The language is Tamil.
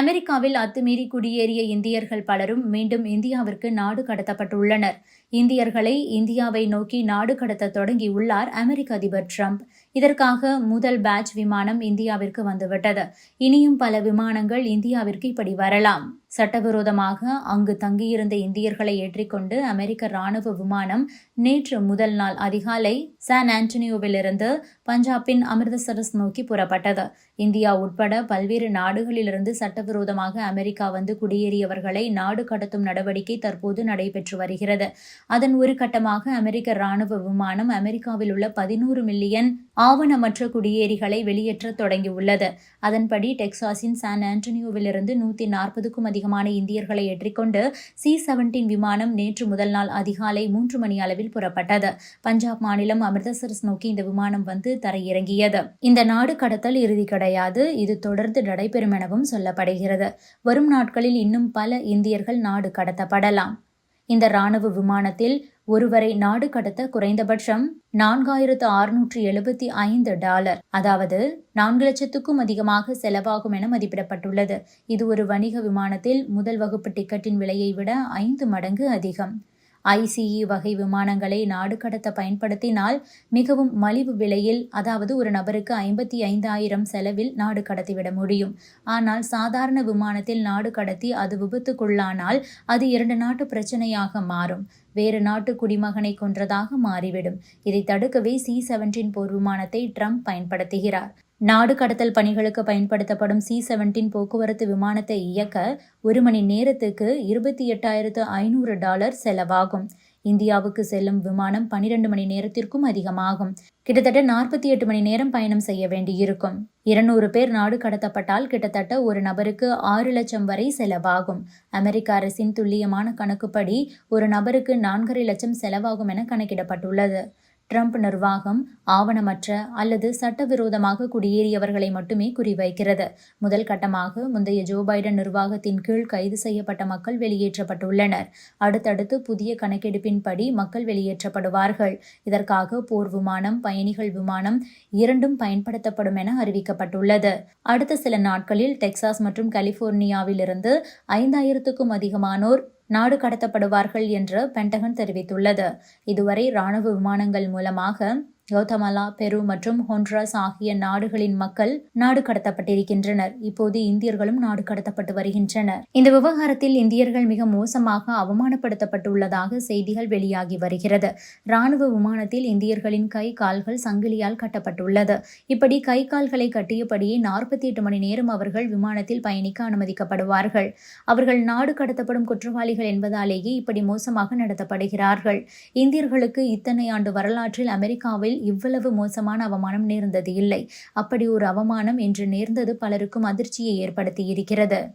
அமெரிக்காவில் அத்துமீறி குடியேறிய இந்தியர்கள் பலரும் மீண்டும் இந்தியாவிற்கு நாடு கடத்தப்பட்டுள்ளனர். இந்தியர்களை இந்தியாவை நோக்கி நாடு கடத்த தொடங்கியுள்ளார் அமெரிக்க அதிபர் ட்ரம்ப். இதற்காக முதல் பேட்ச் விமானம் இந்தியாவிற்கு வந்துவிட்டது. இனியும் பல விமானங்கள் இந்தியாவிற்கு இப்படி வரலாம். சட்டவிரோதமாக அங்கு தங்கியிருந்த இந்தியர்களை ஏற்றிக்கொண்டு அமெரிக்க ராணுவ விமானம் நேற்று முதல் நாள் அதிகாலை சான் ஆண்டனியோவிலிருந்து பஞ்சாபின் அமிர்தசரஸ் நோக்கி புறப்பட்டது. இந்தியா உட்பட பல்வேறு நாடுகளிலிருந்து சட்டவிரோதமாக அமெரிக்கா வந்து குடியேறியவர்களை நாடு கடத்தும் நடவடிக்கை தற்போது நடைபெற்று வருகிறது. அதன் ஒரு கட்டமாக அமெரிக்க ராணுவ விமானம் அமெரிக்காவில் உள்ள பதினோரு மில்லியன் ஆவணமற்ற குடியேறிகளை வெளியேற்ற தொடங்கியுள்ளது. அதன்படி டெக்சாஸின் சான் ஆண்டனியோவிலிருந்து நூத்தி நாற்பதுக்கும் அதிகமான இந்தியர்களை ஏற்றிக்கொண்டு சி செவன்டீன் விமானம் நேற்று முதல் நாள் அதிகாலை மூன்று மணி அளவில் புறப்பட்டது. பஞ்சாப் மாநிலம் அமிர்தசரஸ் நோக்கி இந்த விமானம் வந்து தரையிறங்கியது. இந்த நாடு கடத்தல் இறுதி கிடையாது. இது தொடர்ந்து நடைபெறும் எனவும் சொல்லப்படுகிறது. வரும் நாட்களில் இன்னும் பல இந்தியர்கள் நாடு கடத்தப்படலாம். இந்த ராணுவ விமானத்தில் ஒருவரை நாடு கடத்த குறைந்தபட்சம் நான்காயிரத்து அறுநூற்று எழுபத்தி ஐந்து டாலர் அதாவது நான்கு லட்சத்துக்கும் அதிகமாக செலவாகும் என மதிப்பிடப்பட்டுள்ளது. இது ஒரு வணிக விமானத்தில் முதல் வகுப்பு டிக்கெட்டின் விலையை விட ஐந்து மடங்கு அதிகம். ஐசிஇ வகை விமானங்களை நாடு கடத்த பயன்படுத்தினால் மிகவும் மலிவு விலையில் அதாவது ஒரு நபருக்கு ஐம்பத்தி ஐந்தாயிரம் செலவில் நாடு கடத்திவிட முடியும். ஆனால் சாதாரண விமானத்தில் நாடு கடத்தி அது விபத்துக்குள்ளானால் அது இரண்டு நாட்டு பிரச்சனையாக மாறும். வேறு நாட்டு குடிமகனை கொன்றதாக மாறிவிடும். இதை தடுக்கவே சி செவன்டீன் போர் விமானத்தை ட்ரம்ப் பயன்படுத்துகிறார். நாடு கடத்தல் பணிகளுக்கு பயன்படுத்தப்படும் சி செவன்டீன் போக்குவரத்து விமானத்தை இயக்க ஒரு மணி நேரத்துக்கு இருபத்தி எட்டாயிரத்து ஐநூறு டாலர் செலவாகும். இந்தியாவுக்கு செல்லும் விமானம் பனிரெண்டு மணி நேரத்திற்கும் அதிகமாகும். கிட்டத்தட்ட நாற்பத்தி எட்டு மணி நேரம் பயணம் செய்ய வேண்டியிருக்கும். இருநூறு பேர் நாடு கடத்தப்பட்டால் கிட்டத்தட்ட ஒரு நபருக்கு ஆறு லட்சம் வரை செலவாகும். அமெரிக்க அரசின் துல்லியமான கணக்குப்படி ஒரு நபருக்கு நான்கரை லட்சம் செலவாகும் என கணக்கிடப்பட்டுள்ளது. ட்ரம்ப் நிர்வாகம் ஆவணமற்ற அல்லது சட்டவிரோதமாக குடியேறியவர்களை மட்டுமே குறிவைக்கிறது. முதல் கட்டமாக முந்தைய ஜோ பைடன் நிர்வாகத்தின் கீழ் கைது செய்யப்பட்ட மக்கள் வெளியேற்றப்பட்டுள்ளனர். அடுத்தடுத்து புதிய கணக்கெடுப்பின்படி மக்கள் வெளியேற்றப்படுவார்கள். இதற்காக போர் விமானம் பயணிகள் விமானம் இரண்டும் பயன்படுத்தப்படும் என அறிவிக்கப்பட்டுள்ளது. அடுத்த சில நாட்களில் டெக்சாஸ் மற்றும் கலிபோர்னியாவிலிருந்து ஐந்தாயிரத்துக்கும் அதிகமானோர் நாடு கடத்தப்படுவார்கள் என்று பென்டகன் தெரிவித்துள்ளது. இதுவரை ராணுவ விமானங்கள் மூலமாக கௌதமலா பெரு மற்றும் ஹொண்ட்ராஸ் ஆகிய நாடுகளின் மக்கள் நாடு கடத்தப்பட்டிருக்கின்றனர். இப்போது இந்தியர்களும் நாடு கடத்தப்பட்டு வருகின்றனர். இந்த விவகாரத்தில் இந்தியர்கள் மிக மோசமாக அவமானப்படுத்தப்பட்டுள்ளதாக செய்திகள் வெளியாகி வருகிறது. ராணுவ விமானத்தில் இந்தியர்களின் கை கால்கள் சங்கிலியால் கட்டப்பட்டுள்ளது. இப்படி கை கால்களை கட்டியபடியே நாற்பத்தி எட்டு மணி நேரம் அவர்கள் விமானத்தில் பயணிக்க அனுமதிக்கப்படுவார்கள். அவர்கள் நாடு கடத்தப்படும் குற்றவாளிகள் என்பதாலேயே இப்படி மோசமாக நடத்தப்படுகிறார்கள். இந்தியர்களுக்கு இத்தனை ஆண்டு வரலாற்றில் அமெரிக்காவில் இவ்வளவு மோசமான அவமானம் நேர்ந்தது இல்லை. அப்படி ஒரு அவமானம் என்று நேர்ந்தது பலருக்கும் அதிர்ச்சியை ஏற்படுத்தி இருக்கிறது